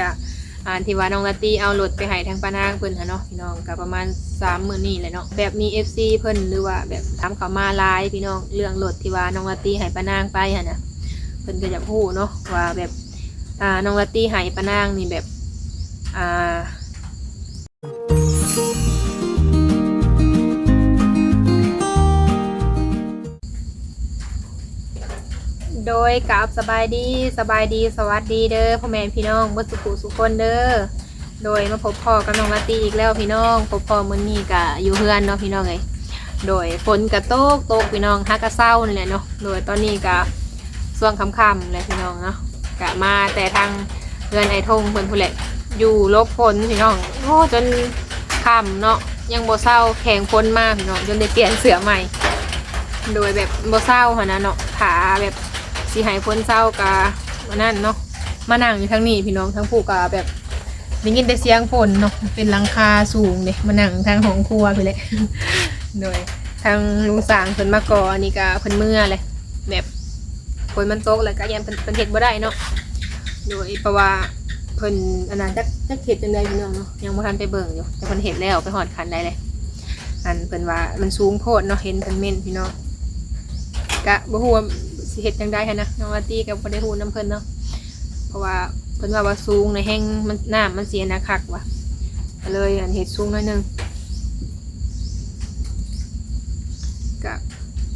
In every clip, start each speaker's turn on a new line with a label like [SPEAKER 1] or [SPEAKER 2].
[SPEAKER 1] กะอ่านที่ว่าน้องลาตี้เอารถไปให้ทางป้านางเพิ่นหะเนาะพี่น้องก็ประมาณ3มื้อนี้แหละเนาะแบบมี FC เพิ่นหรือว่าแบบถามเขามาหลายพี่น้องเรื่องรถที่ว่าน้องลาตี้ให้ป้านางไปหั่นน่ะเพิ่นก็อยากฮู้เนาะว่าแบบอ่าน้องลาตี้ให้ป้านางนี่แบบอ่า โดยกับสบายดีสบายดีสวัสดีเด้อพ่อแม่พี่น้องเมื่อสุขุสุคนเด้อโดยมาพบพ่อกับน้องลาตีอีกแล้วพี่น้องพบพ่อมื้อนี้กะอยู่เฮือนเนาะพี่น้องเอ้ยโดยฝนกระโตกตกพี่น้องฮักกะเศร้านี่แหละเนาะโดยตอนนี้กะช่วงค่ำๆเลยพี่น้องเนาะกะมาแต่ทางเรือนไอทงเพิ่นผู้แหละอยู่ลบฝนพี่น้องโอ้จนค่ำเนาะยังบ่เศร้าแข็งฝนมากพี่น้องจนได้เปลี่ยนเสื้อใหม่ โดยแบบบ่เศร้าหั่นนะเนาะขาแบบ สีหายพ้นเศร้ากาวันนั้นเนาะมานั่งอยู่ทั้งนี้พี่น้องทั้งผู้กาแบบได้ยินแต่เสียงฝนเนาะเป็นหลังคาสูงเนี่ยมานั่งทางห้องครัวไปเลยโดยทางลุงสางเพิ่นมาก่ออันนี้ก็เพิ่นเมื่อเลยแบบฝนมันตกแล้วก็ยันเพิ่นเพิ่นเฮ็ดบ่ได้เนาะโดยเพราะว่าเพิ่นอันนั้นจักจักเฮ็ดจังไดพี่น้องเนาะยังบ่ทันไปเบิ่งอยู่แต่เพิ่นเฮ็ดแล้วไปฮอดคันได้เลยอันเพิ่นว่ามันสูงโพดเนาะเห็นเพิ่นเม่นพี่น้องกะบ่ฮู้ว่า สิเฮ็ดจังได๋หันนะน้องอาตี้ก็บ่ได้ฮู้นํเพิ่นเนาะเพราะว่าเพิ่นว่าว่าสูงในแห้งมันน้ำมันเสียนะคักว่ะก็เลยอันเฮ็ดสูงหน่อยหนึงกะ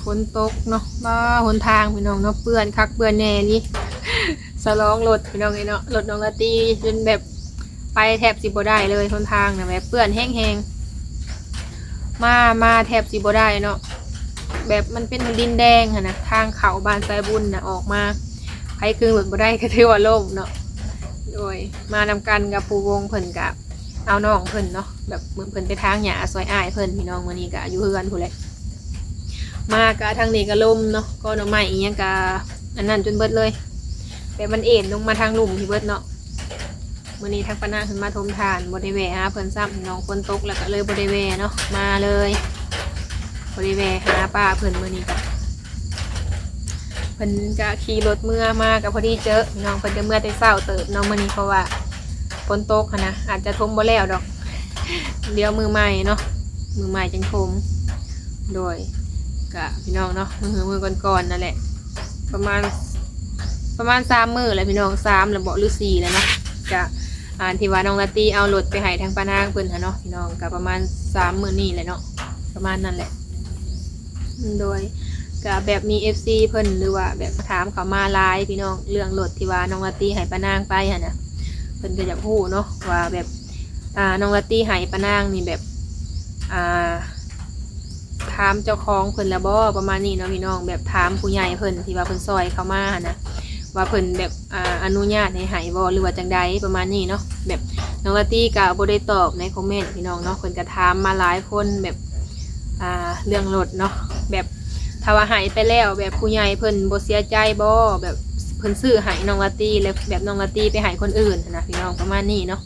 [SPEAKER 1] ฝนตกเนาะบ้าหนทางพี่น้องเนาะเปื้อนคักเปื้อนแน่นี่ สลองรถพี่น้องไอ้เนาะรถน้องอาตี้จนแบบไปแทบสิบ่ได้เลยหนทางน่ะแบบเปื้อนแห้งๆมามาแทบสิบ่ได้เนาะ แบบมันเป็นดินแดงอะนะทางเขาบานไซบุญนะออกมาใครคืนหลุดบ่ได้ก็ถือว่าล่มเนาะโดยมานำกันกับปูวงเพิ่นกับเอาน้องเพิ่นเนาะแบบเหมือนเพิ่นไปทางหยาซอยอ้ายเพิ่นพี่น้องมื้อนี้ก็อยู่เฮือนผู้นแหละมากะทางนี้ก็ล่มเนาะก็หน่อไม้อีหยังกะอันนั้นจนเบิดเลยแบบมันเอ็นลงมาทางหลุมที่เบิดเนาะมื้อนี้ทางปานาขึ้นมาทมทานบ่ได้แวะหาเพิ่นซ้ำน้องฝนตกแล้วก็เลยบ่ได้แวะเนาะมาเลย ริเวหาป้าเพิ่นมื้อนี้ก็เพิ่นก็ขี่รถเมื่อมากับพอดีเจอน้องเพิ่นจะเมื่อแต่เช้าเติบน้องมื้อนี้เพราะว่าฝนตกหั้นนะอาจจะทมบ่แล้วดอก เดี๋ยวมือใหม่เนาะมือใหม่จังทมโดยกะพี่น้องเนาะมือมือก่อนๆนั่นแหละ ประมาณประมาณสามมือแหละพี่น้องสามแล้วบอกหรือสี่แล้วเนาะกะอ่านที่ว่าน้องลาตี้เอารถไปให้ทางป้านางเพิ่นหั่นเนาะพี่น้องกะประมาณสามมือนี่แหละเนาะประมาณนั้นแหละ โดยก็แบบมี FC เพิ่นหรือว่าแบบถามเขามาหลายพี่น้องเรื่องรถที่ว่าน้องลาตี้ให้ปานางไปหั่นน่ะเพิ่นก็อยากฮู้เนาะว่าแบบอ่าน้องลาตี้ให้ปานางนี่แบบอ่าถามเจ้าของเพิ่นแล้วบ่ประมาณนี้เนาะพี่น้องแบบถามผู้ใหญ่เพิ่นที่ว่าเพิ่นซอยเขามาหั่นนะว่าเพิ่นแบบอ่าอนุญาตให้ให้บ่หรือว่าจังใดประมาณนี้เนาะแบบน้องลาตี้ก็บ่ได้ตอบในคอมเมนต์พี่น้องเนาะเพิ่นก็ถามมาหลายคนแบบ อ่าเรื่องรถเนาะแบบถ้าว่าหายไปแล้ว แบบผู้ใหญ่เพิ่นบ่เสียใจบ่แบบเพิ่นซื้อใหายน้องลาตี้แล้วแบบน้องลาตี้ไปใหายคนอื่นนะพี่น้องประมาณนี้เนาะ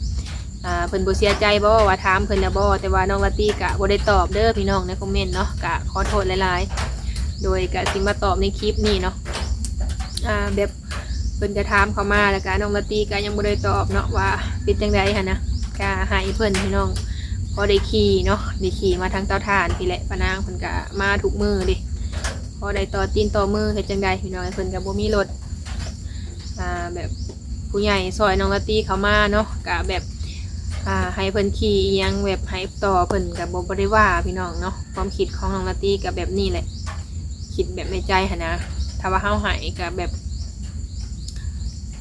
[SPEAKER 1] อ่าเพิ่นบ่เสียใจบ่ว่าถามเพิ่นแล้วบ่แต่ว่าน้องลาตี้กะบ่ได้ตอบเด้อพี่น้องในคอมเมนต์เนาะกะขอโทษหลายๆ โดยกะสิมาตอบในคลิปนี้เนาะอ่าแบบเพิ่นจะถามเขามาแล้วกะน้องลาตี้กะยังบ่ได้ตอบเนาะว่าเป็นจังไดหั่นนะกะให้เพิ่นพี่น้อง พอได้ขี่เนาะได้ขี่มาทางเตาถ่านพี่แหละปานางเพิ่นก็มาถูกมือดิพอได้ต่อตีนต่อมือเฮ็ดจังใดพี่น้องเพิ่นก็บ่มีรถอ่าแบบผู้ใหญ่ซอยน้องละตีเขามาเนาะก็แบบอ่าให้เพิ่นขี่อิหยังแบบให้ต่อเพิ่นก็บ่บ่ได้ว่าพี่น้องเนาะความคิดของน้องละตีก็แบบนี้แหละ คิดแบบในใจหั่นนะถ้าว่าเฮาให้ก็แบบ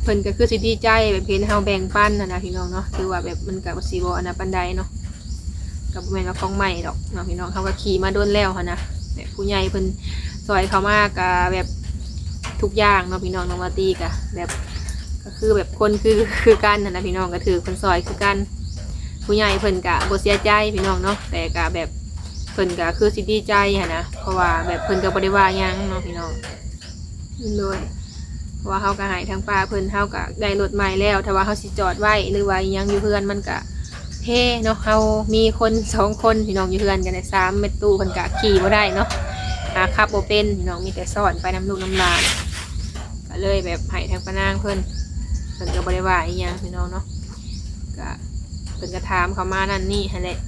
[SPEAKER 1] เพิ่นก็คือสิดีใจแบบเห็นเฮาแบ่งปันนะนะพี่น้องเนาะถือว่าแบบมันก็บ่สิบ่อันนั้นปานใดเนาะ กับแม่นว่าของใหม่ดอกเนาะพี่น้องเขาก็ขี่มาโดนแล้วค่ะนะแบบผู้ใหญ่เพิ่นซอยเขามากกะแบบทุกอย่างเนาะพี่น้องน้องมาตีกะแบบก็คือแบบคนคือคือกันนะนะพี่น้องก็ถือคนซอยคือกัน ผู้ใหญ่เพิ่นกะบ่เสียใจพี่น้องเนาะแต่กะแบบเพิ่นกะคือสิดีใจค่ะนะเพราะว่าแบบเพิ่นก็บ่ได้ว่าหยังเนาะพี่น้องโดยเพราะว่าเฮาก็ใหายทางป้าเพิ่นเฮาก็ได้รถใหม่แล้ว ถ้าว่าเฮาสิจอดไว้หรือว่าอิหยังอยู่เพื่อนมันก็ เท่เนาะเรามีคนสองคนพี่น้องอยู่เฮือนกันในสามเมตรตู้คนกะขี่บ่ได้เนาะหาขับโบเป็นพี่น้องมีแต่สอนไปน้ำลูกน้ำลานก็เลยแบบให้ทางปนางเพิ่นเพิ่นก็บ่ได้ว่าอีหยังพี่น้องเนาะก็เพิ่นก็ถามเขามานั่นนี่หั่นแหละ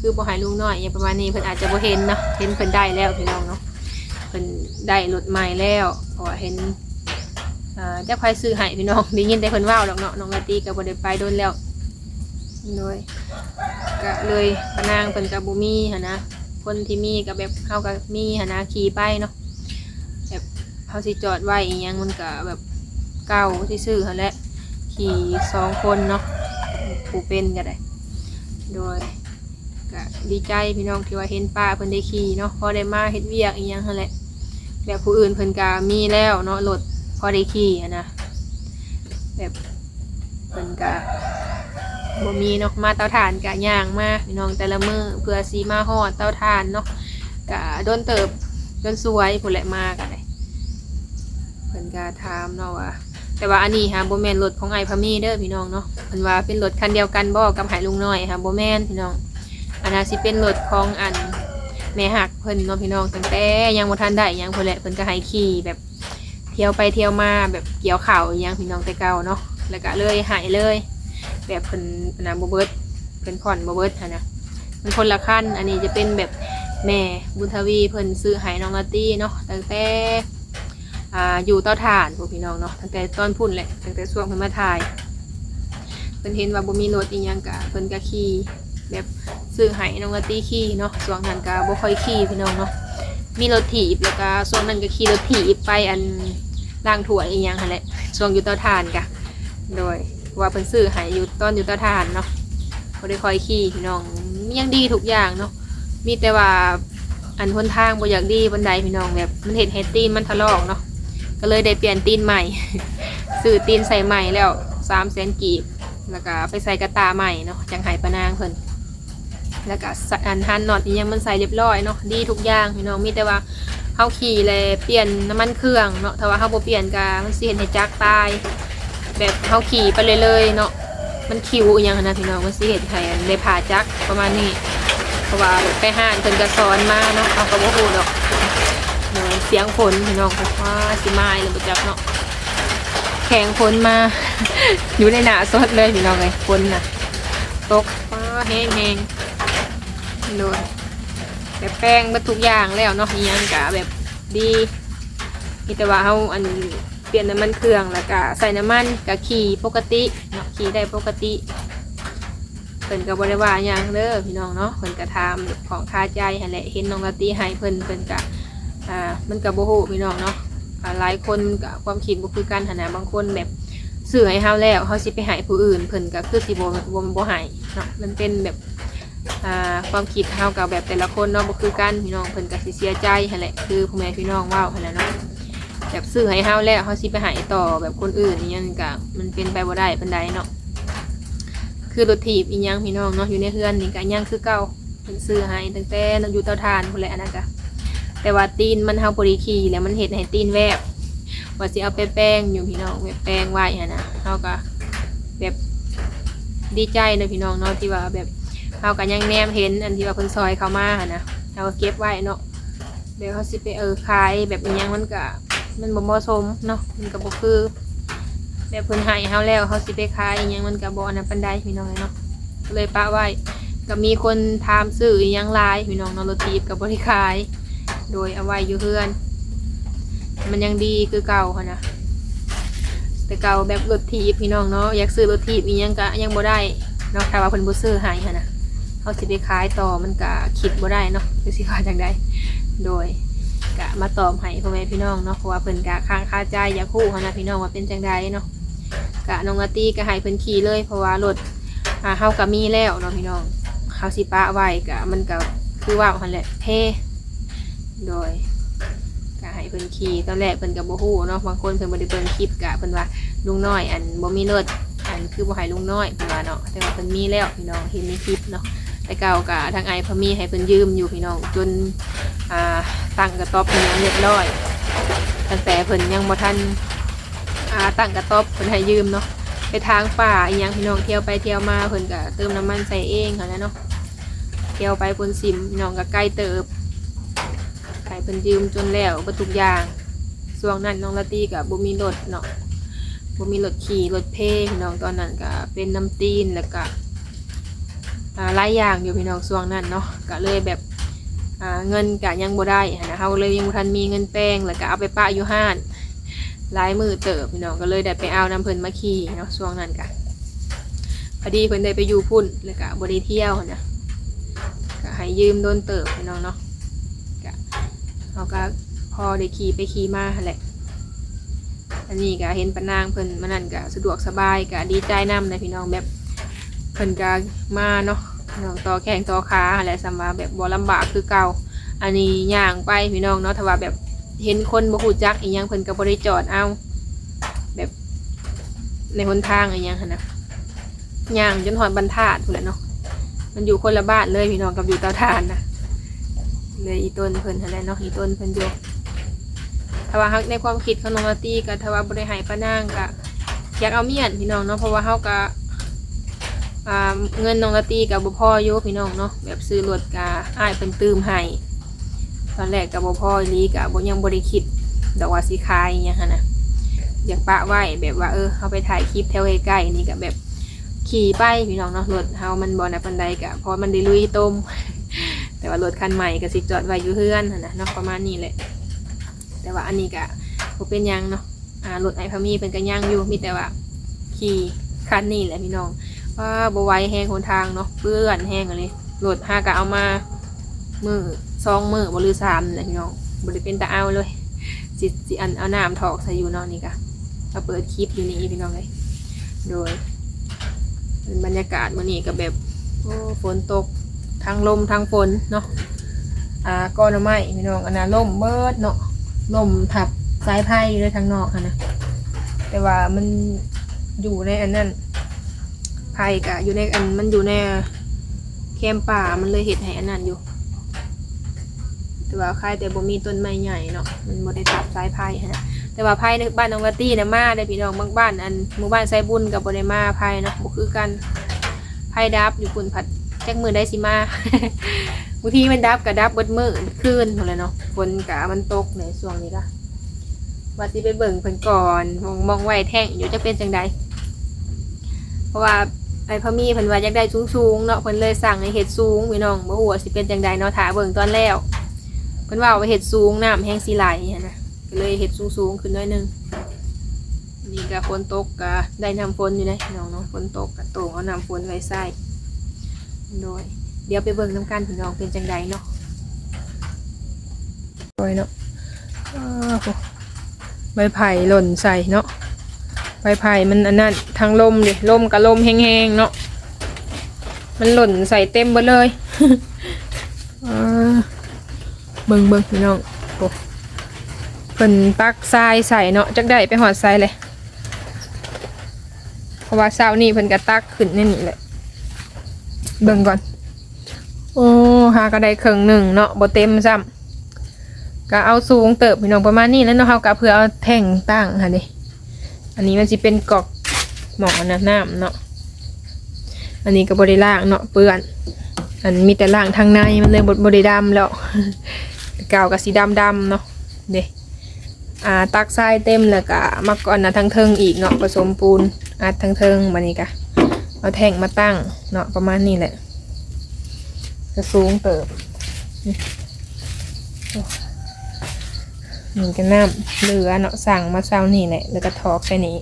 [SPEAKER 1] คือบ่ให้ลุงน้อยอย่างประมาณนี้เพิ่นอาจจะบ่เห็นเนาะเห็นเพิ่นได้แล้วพี่น้องเนาะเพิ่นได้รถใหม่แล้วเพราะเห็นอ่าจักไผซื้อให้พี่น้องได้ยินแต่เพิ่นเว้าดอกเนาะน้องละตีก็บ่ได้ไปโดนแล้ว โดยก็เลยปะนางเพิ่นก็บ่มีหั่นะคนที่มีก็แบบเฮาก็มีหั่นะขี่ไปเนาะแบบเฮาสิจอดไว้อีหยังมันก็แบบเก่าที่ซื้อหั่นแหละขี่สองคนเนาะผู้เป็นก็ได้ โดยก็ดีใจพี่น้องที่ว่าเห็นป้าเพิ่นได้ขี่เนาะพอได้มาเฮ็ดเวียกอีหยังหั่นแหละแบบผู้อื่นเพิ่นก็มีแล้วเนาะรถพอได้ขี่อะนะแบบเพิ่นก็ บ่มีเนาะมาเตาถ่านก็ย่างมาพี่น้องแต่ละมือเพื่อสีมาฮอดเตาถ่านเนาะก็โดนเติบจนสวยพุ่นแหละมากันเลยเพิ่นก็ถามเนาะว่าแต่ว่าอันนี้ฮะโบแมนรถของไอพามีเด้อพี่น้องเนาะเพิ่นว่าเป็นรถคันเดียวกันบ่กับไหลุงน้อยค่ะโบแมนพี่น้องอันนั้นสิเป็นรถของอันแม่หักเพิ่นเนาะพี่น้องตั้งแต่ยังบ่ทันได้ยังเพิ่นแหละเพิ่นก็ให้ขี่แบบเที่ยวไปเที่ยวมาแบบเกี่ยวข่าวอหยังพี่น้องแต่เก่าเนาะแล้วก็เลยหายเลย แบบเพิ่นนนั้นบ่เบิดเพิ่นผ่อนบ่เบิดหั่นนะมันคนละคันอันนี้จะเป็นแบบแม่บุญทวีเพิ่นซื้อให้น้องลาตี้เนาะตั้งแต่อ่าอยู่เตาถ่านพวกพี่น้องเนาะตั้งแต่ต้นพุ่นแหละตั้งแต่ช่วงเพิ่นมาถ่ายเพิ่นเห็นว่าบ่มีรถอีหยังกะเพิ่นก็ขี่แบบซื้อให้น้องกะตี้ขี่เนาะช่วงนั้นก็บ่ค่อยขี่พี่น้องเนาะมีรถถีบแล้วก็ช่วงนั้นก็ขี่รถถีบไปอันล้างถ้วอีหยังหั่นแหละช่วงอยู่เตาถ่านกะโดย ว่าเพิ่นซื้อให้อยู่ตอนอยู่ตาถ่านเนาะบ่ได้คอยขี่พี่น้องยังดีทุกอย่างเนาะมีแต่ว่าอันหนทางบ่อยากดีบันไดพี่น้องแบบมันเห็นเฮตีนมันทะลอกเนาะก็เลยได้เปลี่ยนตีนใหม่ซื้อตีนใส่ใหม่แล้วสามแสนกีบแล้วก็ไปใส่กระตาใหม่เนาะจังไหปะนางเพิ่นแล้วก็อันฮันนอตอีหยังมันใส่เรียบร้อยเนาะดีทุกอย่างพี่น้องมีแต่ว่าเฮาขี่เลยเปลี่ยนน้ำมันเครื่องเนาะถ้าว่าเฮาบ่เปลี่ยนก็มันสิเห็นให้จักตาย แบบเฮาขี่ไปเลยเลยเนาะมันคิวอหยังหั้นนะพี่น้องมันสิเห็นให้อันผ่าจักรประมาณนี้เพราะว่าไปห้านเพิ่นก็สอนมาเนาะเฮาก็บ่ฮู้ดอกเออเสียงฝนพี่น้องเพราะว่าสิมาเลยบ่จักเนาะแข่งฝนมา อยู่ในหนาสดเลยพี่น้องเลยฝนน่ะตกฟ้าแห้งแห้งโดนแบบแป้งมาทุกอย่างแล้วเนาะอีหยังกะแบบดีมีแต่ว่าเฮาอัน เปลี่ยนน้ำมันเครื่องแล้วก็ใส่น้ำมันก็ขี่ปกติเนาะขี่ได้ปกติเพิ่นก็บ่ได้ว่าหยังเด้อพี่น้องเนาะเพิ่นก็ถามของคาใจหั่นแหละเห็นน้องลาตีให้เพิ่นเพิ่นก็อ่ามันกับโบโหพี่น้องเนาะอ่าหลายคนกับความคิดบ่คือกันหันนะบางคนแบบซื้อให้เฮาแล้วเฮาสิไปให้ผู้อื่นเพิ่นก็คือสิบ่บ่บ่ให้เนาะมันเป็นแบบอ่าความคิดเฮากับแบบแต่ละคนเนาะบ่คือกันพี่น้องเพิ่นก็สิเสียใจหั่นแหละคือพ่อแม่พี่น้องเว้าหั่นแหละเนาะ แบบซื้อให้เฮาแล้วเฮาสิไปให้ต่อแบบคนอื่นอีหยังก็มันเป็นไปบ่ได้ปานใดเนาะคือรถถีบอีหยังพี่น้องเนาะอยู่ในเฮือนนี่ก็ยังคือเก่าเพิ่นซื้อให้ตั้งแต่อยู่เตาถ่านพุ่นแหละอันนั้นก็แต่ว่าตีนมันเฮาบริคีแล้วมันเห็ดให้ตีนแวบว่าสิเอาไปแป้งอยู่พี่น้องแบบแป้งไว้ฮะนะเฮาก็แบบดีใจเนะพี่น้องเนาะที่ว่าแบบเฮาก็ยังแนมเห็นอันที่ว่าเพิ่นซอยเข้ามาหะนะเฮาก็เก็บไว้เนาะเดี๋ยวเขาสิไปเออขายแบบอิหยังมันก็ มันบ่เหมาะสมเนาะมันก็บ่คือแบบเพิ่นให้เฮาแล้วเขาสิไปขายอิหยังมันก็บ่อันนั้นปานใดพี่น้องเนาะก็เลยปะไว้ก็มีคนถามซื้ออิหยังหลายพี่น้องเนาะรถทีบก็บ่ได้ขาย โดยเอาไว้อยู่เพื่อน มันยังดีคือเก่าค่ะนะแต่เก่าแบบรถถีบพี่น้องเนาะอยากซื้อรถถีบอีหยังก็ยังบ่ได้เนาะถ้าว่าเพิ่นบ่ซื้อให้ค่ะนะเขาสิไปขายต่อมันก็คิดบ่ได้เนาะคือสิว่าจังไดโดย กะมาตอบให้พ่อแม่พี่น้องเนาะเพราะว่าเพิ่นกะค้างคาใจอยากฮู้ค่ะนะพี่น้องว่าเป็นจังไดเนาะกะน้องอาตีก็ให้เพิ่นขี่เลย เพราะว่ารถอ่าเฮาก็มีแล้วเนาะพี่น้องเฮาสิปะไว้กะมันก็คือว่าหั่นแหละเท่โดยก็ให้เพิ่นขี่ตอนแรกเพิ่นก็บ่ฮู้เนาะบางคนเพิ่นบ่ได้เบิ่งคลิปก็เพิ่นว่าลุงน้อยอันบ่มีรถอันคือบ่ให้ลุงน้อยเพิ่นว่าเนาะแต่ว่าเพิ่นมีแล้วพี่น้องเห็นในคลิปเนาะ แต่เก่าก็ทางไอพมีให้เพิ่นยืมอยู่พี่น้องจนอ่าตั้งกระต๊อบเพิ่นยังเรียบร้อยตั้งแต่เพิ่นยังบ่ทันอ่าตั้งกระต๊อบเพิ่นให้ยืมเนาะไปทางป่าอีหยังพี่น้องเที่ยวไปเที่ยวมาเพิ่นก็เติมน้ำมันใส่เองค่ะนะเนาะเที่ยวไปบนสิมพี่น้องก็ใกล้เติบขายเพิ่นยืมจนแล้วบ่ทุกอย่างช่วงนั้นน้องละตีกับบุมีรถเนาะบ่มีรถขี่รถเพพี่น้องตอนนั้นก็เป็นน้ำตีนแล้วก็ อ่าหลายอย่างอยู่พี่น้องช่วงนั้นเนาะก็เลยแบบอ่าเงินก็ยังบ่ได้นะเฮาเลยยังบ่ทันมีเงินแป้งแล้วก็เอาไปปะอยู่ห้านหลายมือเติบพี่น้องก็เลยได้ไปเอาน้ำเพิ่นมาขี่เนาะช่วงนั้นก็พอดีเพิ่นได้ไปอยู่พุ่นแล้วก็บ่ได้เที่ยวนะก็ให้ยืมโดนเติบพี่น้องเนาะก็เฮาก็พอได้ขี่ไปขี่มาแหละอันนี้ก็เห็นปะนางเพิ่นมานั่นก็สะดวกสบายก็ดีใจนำนะพี่น้องแบบ เพิ่นก็มาเนาะน้องต่อแข้งต่อขาอะไรสำว่าแบบบ่ลำบากคือเก่า อันนี้ย่างไปพี่น้องเนาะถ้าว่าแบบเห็นคนบ่ฮู้จักอีหยังเพิ่นก็บ่ได้จอดเอา แบบในหนทางอีหยังหั่นนะย่างจนฮอดบรรทัดพุ่นแหละเนาะมันอยู่คนละบ้านเลยพี่น้องกับอยู่เตาถ่านนะเลยอีต้นเพิ่นหั่นแหละเนาะอีต้นเพิ่นอยู่ถ้าว่าฮักในความคิดของน้องลาตี้ก็ถ้าว่าบริหารป้านางก็อยากเอาเมียนพี่น้องเนาะเพราะว่าเฮาก็ เงินน้องลาตี้กับบ่พออยู่พี่น้องเนาะแบบซื้อรถก็อ้ายเพิ่นตืมให้ตอนแรกก็บ่พออีหลีก็บ่ยังบ่ได้คิดดอกว่าสิขายอิหยังหั่นน่ะอยากปะไว้แบบว่าเออเฮาไปถ่ายคลิปแถวใกล้ๆนี่ก็แบบขี่ไปพี่น้องเนาะรถเฮามันบ่ได้ปานใดก็เพราะมันได้ลุยต้ม แต่ว่ารถคันใหม่ก็สิจอดไว้อยู่เฮือนนะเนาะประมาณนี้แหละ แต่ว่าอันนี้ก็บ่เป็นยังเนาะอ่ารถไอพามีเป็นกันย่างอยู่มีแต่ว่าขี่คันนี้แหละพี่น้อง ว่าบไหวแห้งหนทางเนาะเปื้อนแห้งอะไรรถห้ากะเอามา มือสองมือบรือสามนี่แหละพี่น้องบริเป็นตาเอาเลยสิสิอันเอาน้ำถอกใส่อยู่นอนนี่กะเราเปิดคลิปอยู่นี่พี่น้องเลยโดยเป็นบรรยากาศวันนี้ก็แบบโอ้ฝนตกทางลมทางฝนเนาะอ่าก้อนไม้พี่น้องอันนั้นล่มเบิดเนาะลมทับสายไผ่อยู่เลยทางนอกค่ะนะแต่ว่ามันอยู่ในอันนั้น ไผ่กะอยู่ในอันมันอยู่ในแคมป่ามันเลยเห็ดให้อันนั้นอยู่ แต่ว่าใครแต่บ่มีต้นไม้ใหญ่เนาะมันบ่ได้ทับสายไผ่ฮะแต่ว่าไผ่ในบ้านน้องกะตี้นะมาได้พี่น้องบางบ้านอันหมู่บ้านไซบุญกับบ่ได้มาไผ่เนาะบ่คือกันไผ่ดับอยู่ปุ่นผัดแจักมือได้สิมาบางทีมันดับกับดับเบิดมือคืนหมดเลยเนาะฝนกะมันตกในช่วงนี้ละว่าสิไปเบิ่งเพิ่นก่อนมองมองไว้แท่งอยู่จะเป็นจังใดเพราะว่า ไอ้พ่อมีเพิ่นว่าอยากได้สูงๆเนาะเพิ่นเลยสั่งให้เฮ็ดสูงพี่น้องบ่ฮู้ว่าสิเป็นจังใดเนาะถ้าเบิ่งตอนแล้วเพิ่นว่าเอาเฮ็ดสูงน้ำแห้งสิไหลหั้นนะก็เลยเฮ็ดสูงๆขึ้นหน้อยหนึงนี่ก็ฝนตกก็ได้น้ำฝนอยู่นะพี่น้องเนาะฝนตกก็โต่งเอาน้ำฝนไว้ใส่โดยเดี๋ยวไปเบิ่งน้ำกันพี่น้องเป็นจังใดเนาะโอ้ยเนาะใบไผ่หล่นใส่เนาะ ไผ่มันอันนั้นทางลมดิลมกับลมแห้งๆเนาะมันหล่นใส่เต็มหมดเลยเบิ่งเบิ่งพี่น้องโอ้เพิ่นตักทรายใส่เนาะจักได้ไปหอดทรายเลยเพราะว่าเช้านี้เพิ่นก็ตักขึ้นในนี่แหละเบิ่งก่อน โอ้หาก็ได้ครึ่งหนึ่งเนาะบ่เต็มซ้ำก็เอาสูงเติบพี่น้องประมาณนี้แล้วเนาะเฮาก็เพื่อเอาแท่งตั้งค่ะดิ อันนี้มันสิเป็นกอกหมอกนนั้นน้ำเนาะอันนี้ก็บ่ได้ล้างเนาะเปื้อน อันมีแต่ล้างทางในมันเลยบ่บ่ได้ดำแล้วกาวก็สีดำดำเนาะเด้อ่าตักทรายเต็มแล้วก็มาก่อนนะทางเทิงอีกเนาะผสมปูนอัดทางเทิงบัดนี้ก็เอาแท่งมาตั้งเนาะประมาณนี้แหละจะสูงเติบ นี่โอ้นี่ก็น้ำเหลือเนาะสั่งมาเช้านี่แหละแล้วก็ทอกใส่นี้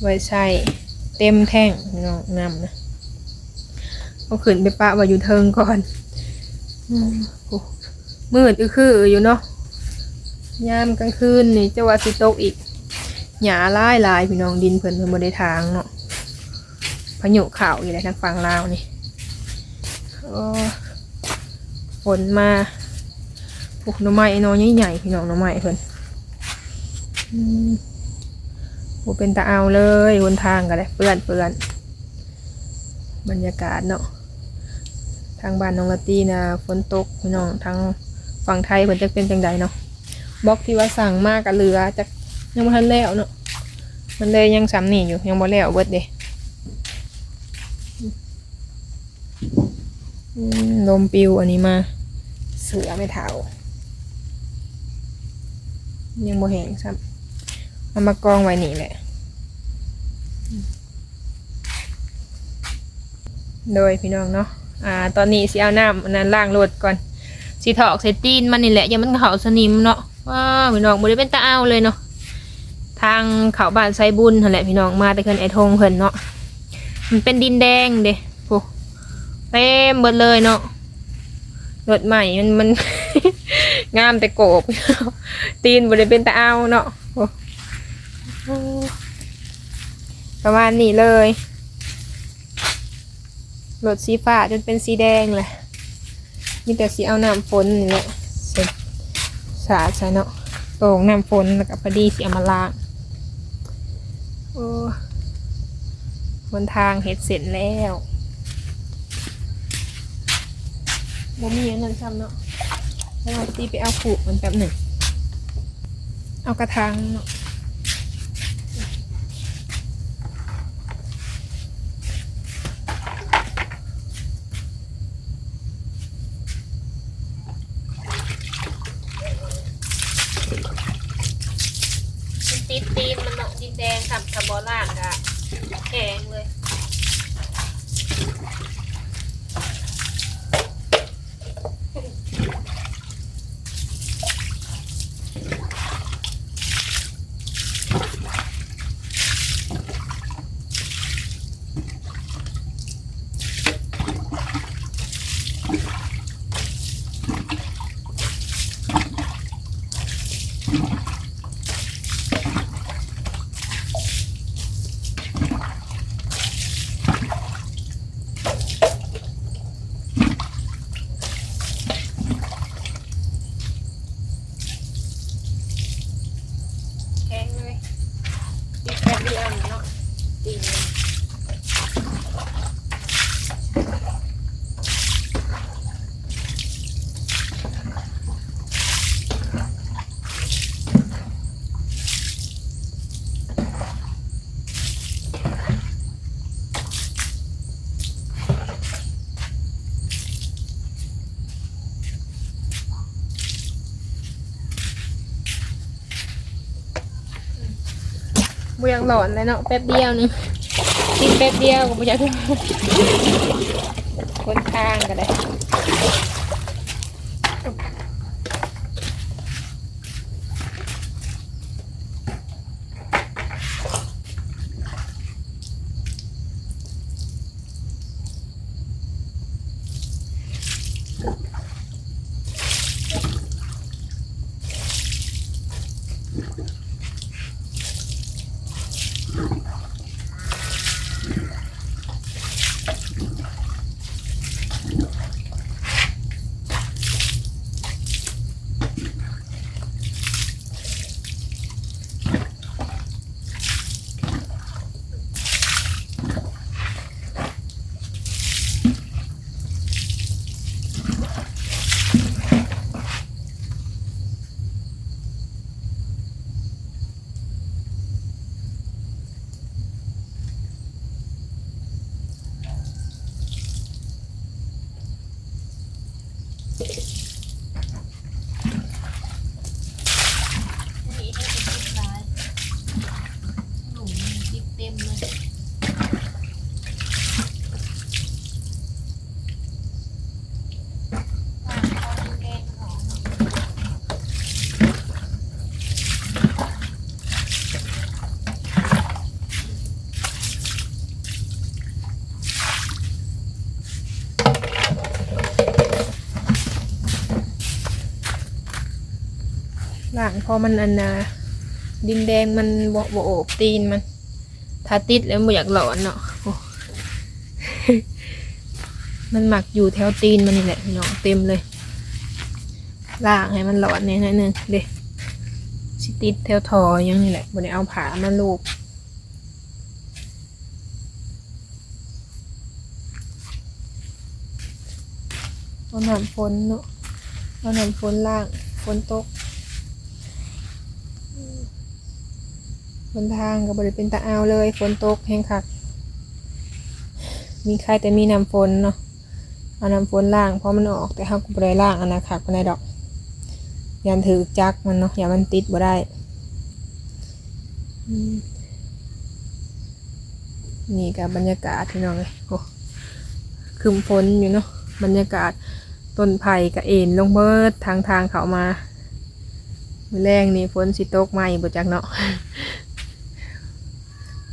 [SPEAKER 1] ไว้ใส่เต็มแท่งเนาะน้ำนะเอาขึ้นไปปะไว้อยู่เทิงก่อนอมืดอือคืออยู่เนาะยามกลางคืนนี่จะว่าสิตกอีกหยาลายลายพี่น้องดินเพิ่นเพิ่นบ่ได้ทางเนาะพายุข่าวอยู่เลยทางฝั่งลาวนี่ฝนมา ปลูกหน่อไม้หน้อยใหญ่ๆพี่น้องหน่อไม้เพิ่นโอ้เป็นตาเอาเลยบนทางกันเลยเปื้อนเปื้อนบรรยากาศเนาะทางบ้านน้องละตีนะฝนตกพี่น้องทางฝั่งไทยเพิ่นจะเป็นจังใดเนาะบล็อกที่ว่าสั่งมากกับเรือจะยังบ่ทันแล้วเนาะมันเลยยังสามนี่อยู่ยังบ่แล้วเบิดเด้ลมปิวอันนี้มา เสือไม่เท่า ยังโมแหงซ้ำเอามากองไว้นี่แหละ โดยพี่น้องเนาะอ่า ตอนนี้สีเอาน้ำนั้นล่างรดก่อนสีถอกใส่ตีนมันนี่แหละยังมันเขาสนิมเนาะว้าพี่น้องบริเป็นตาเอาเลยเนาะทางเขาบ้านไซบุญนั่นแหละพี่น้องมาแต่เพิ่นไอทงเพิ่นเนาะมันเป็นดินแดงเด้โหเต็มหมดเลยเนาะรดใหม่มันมัน งามแต่โกบ ตีนบ่ได้เป็นตาเอาเนาะประมาณนี้เลยรถสีฟ้าจนเป็นสีแดงแหละมีแต่สีเอาน้ำฝนนี่แหละเสร็จสาดใช่เนาะโป่งน้ำฝนแล้วก็พอดีสีเอามาล้างโอ้บนทางเห็ดเสร็จแล้วบ่มีอันนั้นซ้ำเนาะ แล้วเราตีไปเอาผูกมันแป๊บหนึ่ง เอากระถางเนาะ มันติดตีนมันเนาะดินแดงกับคาร์บอล่างอะแข็งเลย แข็งเลยติดแป๊บเดียวเนาะตีนมันบ่อยาก หลอนเลยเนาะแป๊บเดียวนึงกินแป๊บเดียวก็บ่อยากคนทางก็ได้ นี่ให้เป็นติดร้ายหนุ่มติดเต็มเลยอะเอาแกงหอมเนาะ หลังพอมันอันนาดินแดงมันบ่บ่โอบตีนมันถ้าติดแล้วบ่อยากหลอนเนาะมันหมักอยู่แถวตีนมันนี่แหละพี่น้องเต็มเลยล่างให้มันหลอนเนี่ยนิดนึงเด็สิติดแถวทอยังนี่แหละบ่ได้เอาผามาลูบเอาหน้ำฝนเนาะเอาหน้ำฝนล่างฝนตก บนทางก็บริเป็นตาเอาวเลยฝนตกแห้งคัก มีใครแต่มีน้ำฝนเนาะเอาน้ำฝนล่างเพราะมันออกแต่ห้าก็บริล่างอันนะคักไม่ได้ดอก ยันถือจักมันเนาะอย่ามันติดบ่ได้อืมนี่กับบรรยากาศที่น้องเลยโอ้คืมฝนอยู่เนาะบรรยากาศต้นไผ่กับเอ็นลงเบิดทางทางเขามา มือแรงนี่ฝนสิตกมาอีกบ่จักเนาะ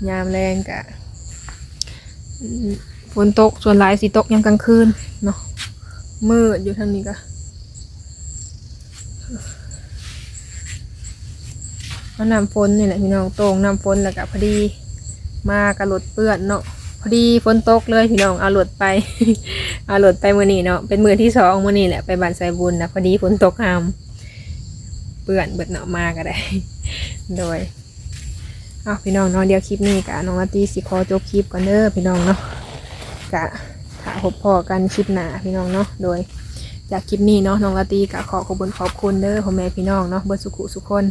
[SPEAKER 1] ยามแรงกะฝนตกส่วนหลายสิตกยามกลางคืนเนาะมืดอยู่ทางนี้ก็เอาน้ำฝนนี่แหละพี่น้องโตงน้ำฝนแล้วก็พอดีมากระหลดเปื้อนเนาะพอดีฝนตกเลยพี่น้องเอาหลดไป เอาหลดไปมือนี้เนาะเป็นมือที่สองมือนี้แหละไปบ้านไซบุญนะพอดีฝนตกหามเปื้อนเบิดเนาะมาก็ได้ โดย เอาพี่น้องเนาะเดี๋ยวคลิปนี้กะน้องอาตีสิขอจบคลิปก่อนเด้อพี่น้องเนาะกะถ้าพบพอกันคลิปหน้าพี่น้องเนาะโดยจากคลิปนี้เนาะน้องลาตีกะขอขอบคุณขอบคุณเด้อพ่อแม่พี่น้องเนาะเบิร์สุขุสุขคน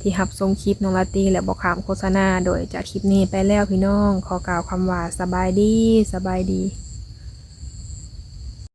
[SPEAKER 1] ที่หับทรงคลิปน้องลาตีและบอกขามโฆษณา โดยจากคลิปนี้ไปแล้วพี่น้อง ขอกล่าวคำว่าสบายดีสบายดี